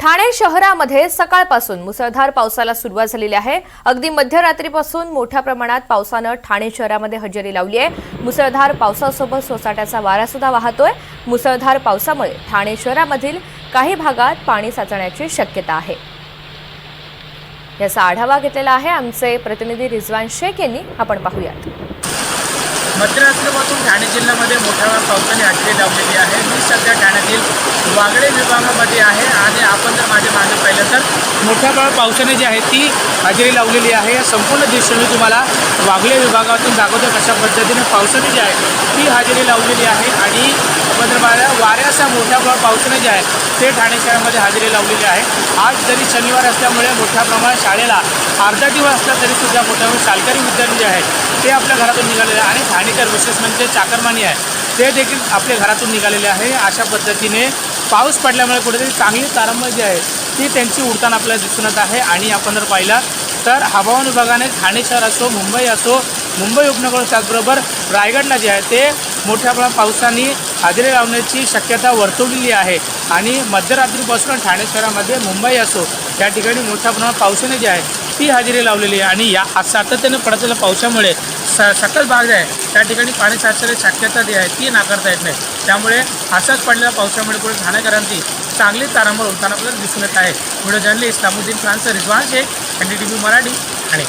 ठाणे शहरामध्ये सकाळपासून मुसळधार पावसाला सुरुवात झालेली आहे. अगदी मध्यरात्रीपासून मोठ्या प्रमाणात पावसानं ठाणे शहरामध्ये हजेरी लावली आहे. मुसळधार पावसासोबत सोसाट्याचा वारा सुद्धा वाहतोय. मुसळधार पावसामुळे ठाणे शहरामधील काही भागात पाणी साचण्याची शक्यता आहे. याचा आढावा घेतलेला आहे आमचे प्रतिनिधी रिझवान शेख यांनी. आपण पाहूयात. मध्यरात्रीपासून ठाणे जिल्ह्यामध्ये मोठ्या पावसाने हजेरी लावलेली आहे. मी सध्या ठाण्यातील वागळे विभागामध्ये आहे आणि आपण जर माझ्या मागे पाहिलं तर मोठ्या प्रमाणात पावसाने जी आहे ती हजेरी लावलेली आहे. या संपूर्ण दृश्य मी तुम्हाला वागळे विभागातून दाखवतो कशा पद्धतीने पावसाने जी आहे ती हजेरी लावलेली आहे. आणि आपण जर वाऱ्याचा मोठ्या प्रमाणात पावसाने जे आहे ते ठाणे शहरामध्ये हजेरी लावलेली आहे. आज जरी शनिवार असल्यामुळे मोठ्या प्रमाणात शाळेला अर्धा दिवस असला तरीसुद्धा मोठ्या प्रमाणात विद्यार्थी जे आहेत ते आपल्या घरातून निघालेले आहे आणि ठाणेकर विशेष म्हणजे चाकरमानी आहे ते देखील आपल्या घरातून निघालेले आहे. अशा पद्धतीने पाऊस पडल्यामुळे कुठेतरी चांगली तारंबळ जी आहे ती त्यांची उडताना आपल्याला दिसून येत आहे. आणि आपण जर पाहिलं तर हवामान विभागाने ठाणे शहर असो मुंबई असो मुंबई उपनगर त्याचबरोबर रायगडला जे आहे ते मोठ्या प्रमाणात पावसाने हजेरी लावण्याची शक्यता वर्तवलेली आहे. आणि मध्यरात्रीपासून ठाणे शहरामध्ये मुंबई असो या ठिकाणी मोठ्या प्रमाणात पावसाने जे आहे ती हजेरी लावलेली आहे. आणि या सातत्यानं सातत्याने पडतलेल्या पावसामुळे स सकल भाग जे आहे त्या ठिकाणी पाणी साचण्याची शक्यता जी आहे ती नाकारता येत नाही. त्यामुळे असाच पडलेल्या पावसामुळे पुढे ठाणेकरांची चांगली तारांबळ होताना आपल्याला दिसून येत आहे. व्हिडिओ जर्नलिस्ट इस्लामुद्दीन खानचं Rizwan Shaikh N D T V Marathi Thane